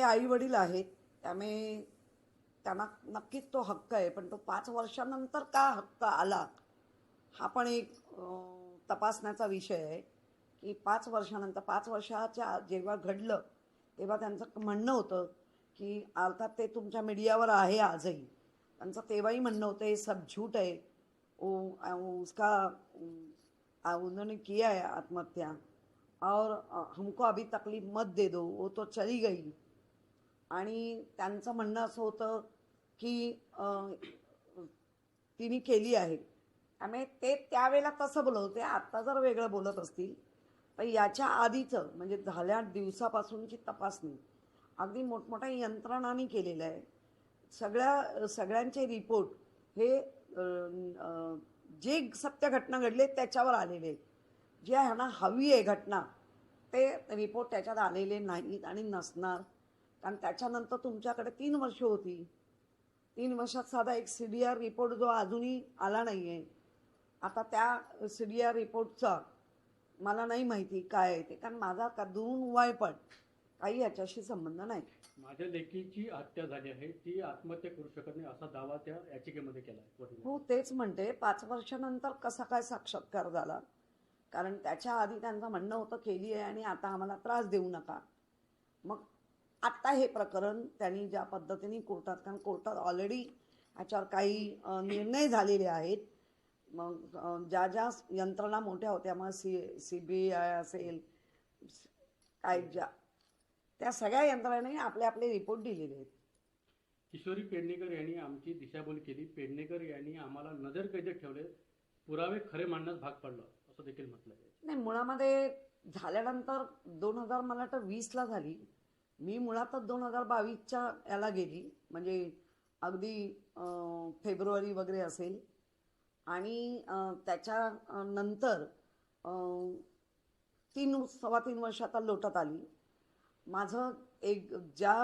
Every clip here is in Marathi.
ते आई वडील आहेत. त्यामुळे त्यांना नक्कीच तो हक्क आहे. पण तो पाच वर्षानंतर का हक्क आला? हा पण एक तपासण्याचा विषय आहे की पाच वर्षानंतर पाच वर्षाच्या जेव्हा घडलं तेव्हा त्यांचं म्हणणं होतं की अर्थात ते तुमच्या मीडियावर आहे आजही. त्यांचं तेव्हाही म्हणणं होतं हे सब झूट आहे. ओ उसका उन्होंने किया है आत्महत्या. और हमको अभी तकलीफ मत दे दो. वो तो चली गई. आणि त्यांचं म्हणणं असं होतं की तिने केली आहे. त्यामुळे ते त्यावेळेला तसं बोलत होते. आत्ता जर वेगळं बोलत असतील तर याच्या आधीचं म्हणजे झाल्या दिवसापासूनची तपासणी. अगदी मोठमोठ्या यंत्रणांनी केलेलं आहे. सगळ्या सगळ्यांचे रिपोर्ट हे जे सत्य घटना घडले त्याच्यावर आलेले आहेत. जे ह्यांना हवी आहे घटना ते रिपोर्ट त्याच्यात आलेले नाहीत आणि नसणार. कारण त्याच्यानंतर तुमच्याकडे तीन वर्ष होती. तीन वर्षात साधा एक सी डी आर रिपोर्ट जो अजूनही आला नाही आहे आता त्या सी डी आर रिपोर्टचा मला नाही माहिती काय आहे ते कारण माझा का दोन वय पण काही याच्याशी संबंध नाही. माझ्या लेकीची हत्या झाली आहे. ती आत्महत्या करू शकत नाही असा दावा त्या याचिकेमध्ये केला. हो तेच म्हणते. पाच वर्षानंतर कसा काय साक्षात्कार झाला? कारण त्याच्या आधी त्यांचं म्हणणं होतं केली आहे आणि आता आम्हाला त्रास देऊ नका. मग आत्ता हे प्रकरण त्यांनी ज्या पद्धतीने कोर्टात कारण कोर्टात ऑलरेडी ह्याच्यावर काही निर्णय झालेले आहेत. मग ज्या ज्या यंत्रणा मोठ्या होत्या मग सी सी बी आय असेल काय ज्या त्या सगळ्या यंत्रणांनी आपले आपले रिपोर्ट दिलेले आहेत. किशोरी पेडणेकर यांनी आमची दिशाभूल केली. पेडणेकर यांनी आम्हाला नजर कैदेत ठेवले. पुरावे खरे मांडण्यास भाग पडलं. असं देखील म्हटलं नाही मुळामध्ये झाल्यानंतर दोन हजार मला वाटतं वीसला झाली. मी मुळातच दोन हजार बावीसच्या याला गेली. म्हणजे अगदी फेब्रुवारी वगैरे असेल. आणि त्याच्या नंतर तीन सव्वा तीन वर्ष आता लोटत आली. माझं एक ज्या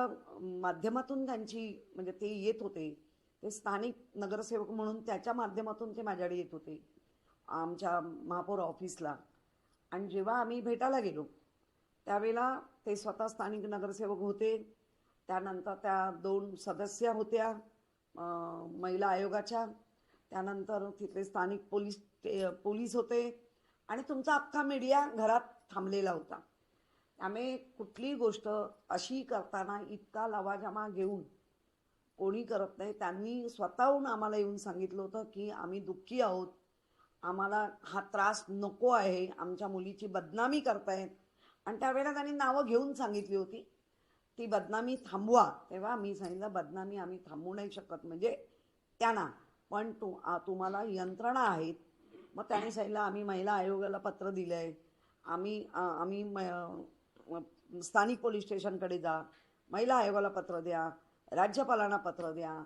माध्यमातून त्यांची म्हणजे ते येत होते ते स्थानिक नगरसेवक म्हणून त्याच्या माध्यमातून ते माझ्याकडे येत होते आमच्या महापौर ऑफिसला. आणि जेव्हा आम्ही भेटायला गेलो त्यावेळेला ते स्वतः स्थानिक नगरसेवक होते. त्यानंतर त्या दोन सदस्य होत्या महिला आयोगाच्या. त्यानंतर तिथले स्थानिक पोलीस पोलीस होते. आणि तुमचा अख्खा मीडिया घरात थांबलेला होता. त्यामुळे कुठलीही गोष्ट अशी करताना इतका लवाजमा घेऊन कोणी करत नाही. त्यांनी स्वतःहून आम्हाला येऊन सांगितलं होतं की आम्ही दुःखी आहोत. आम्हाला हा त्रास नको आहे. आमच्या मुलीची बदनामी करतायत. आणि त्यावेळेला त्यांनी नावं घेऊन सांगितली होती. ती बदनामी थांबवा. तेव्हा मी सांगितलं बदनामी आम्ही थांबवू नाही शकत. म्हणजे त्यांना. पण तू तुम्हाला यंत्रणा आहेत. मग त्यांनी सांगितलं आम्ही महिला आयोगाला पत्र दिलं आहे आम्ही आम्ही म- स्थानिक पोलीस स्टेशनकडे जा. महिला आयोगाला पत्र द्या. राज्यपालांना पत्र द्या.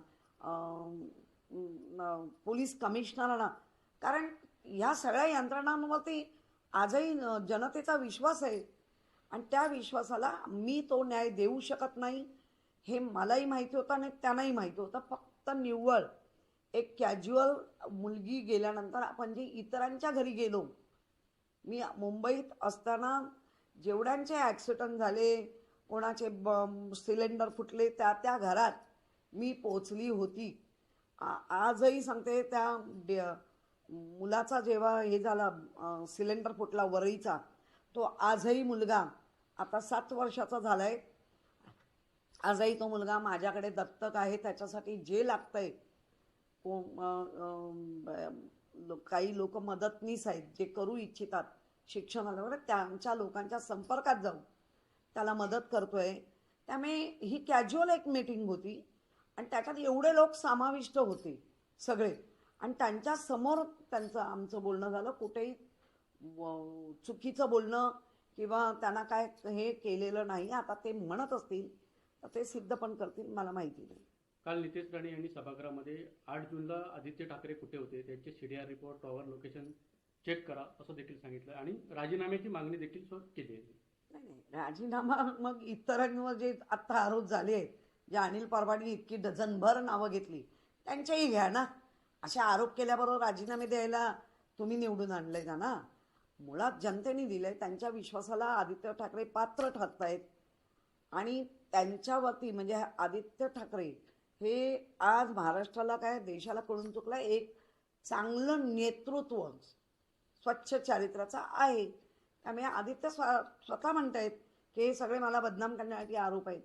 पोलीस कमिशनरांना. कारण ह्या सगळ्या यंत्रणांवरती आजही जनतेचा विश्वास आहे. आणि त्या विश्वासाला मी तो न्याय देऊ शकत नाही हे मलाही माहिती होतं आणि त्यांनाही माहिती होतं. फक्त निव्वळ एक कॅज्युअल मुलगी गेल्यानंतर आपण जे इतरांच्या घरी गेलो मी मुंबईत असताना जेवढ्यांचे ॲक्सिडंट झाले कोणाचे ब सिलेंडर फुटले त्या त्या घरात मी पोचली होती. आ- आजही सांगते त्या डे- मुलाचा जेव्हा हे झाला सिलेंडर फुटला वरईचा तो आजही मुलगा आता सात वर्षाचा झालाय. आजही तो मुलगा माझ्याकडे दत्तक आहे त्याच्यासाठी जे लागतंय को- काही लोक मदतनीस आहेत जे करू इच्छितात शिक्षणाबरोबर त्यांच्या लोकांच्या संपर्कात जाऊन त्याला मदत करतोय. त्यामुळे ही कॅज्युअल एक मीटिंग होती आणि त्याच्यात एवढे लोक समाविष्ट होते सगळे. आणि त्यांच्यासमोर त्यांचं आमचं बोलणं झालं. कुठेही चुकीचं बोलणं किंवा त्यांना काय हे केलेलं नाही आता ते म्हणत असतील तर ते सिद्ध पण करतील मला माहिती नाही. काल नितेश राणे यांनी सभागृहामध्ये आठ जूनला आदित्य ठाकरे कुठे होते त्यांचे CDR report tower location check करा असं देखील सांगितलं. आणि राजीनाम्याची मागणी देखील केली आहे. नाही नाही राजीनामा मग इतरांवर जे आत्ता आरोप झाले आहेत जे अनिल परबाडनी इतकी डझनभर नावं घेतली त्यांच्याही घ्या ना. असे आरोप केल्याबरोबर राजीनामे द्यायला तुम्ही निवडून आणले का ना. मुळात जनतेने दिलंय त्यांच्या विश्वासाला आदित्य ठाकरे पात्र ठरतायत. आणि त्यांच्या वती म्हणजे आदित्य ठाकरे हे आज महाराष्ट्राला काय देशाला कळून चुकलं एक चांगलं नेतृत्व स्वच्छ चारित्र्याचं आहे. त्यामुळे आदित्य स्व स्वतः म्हणतायत की हे सगळे मला बदनाम करण्यासाठी आरोप आहेत.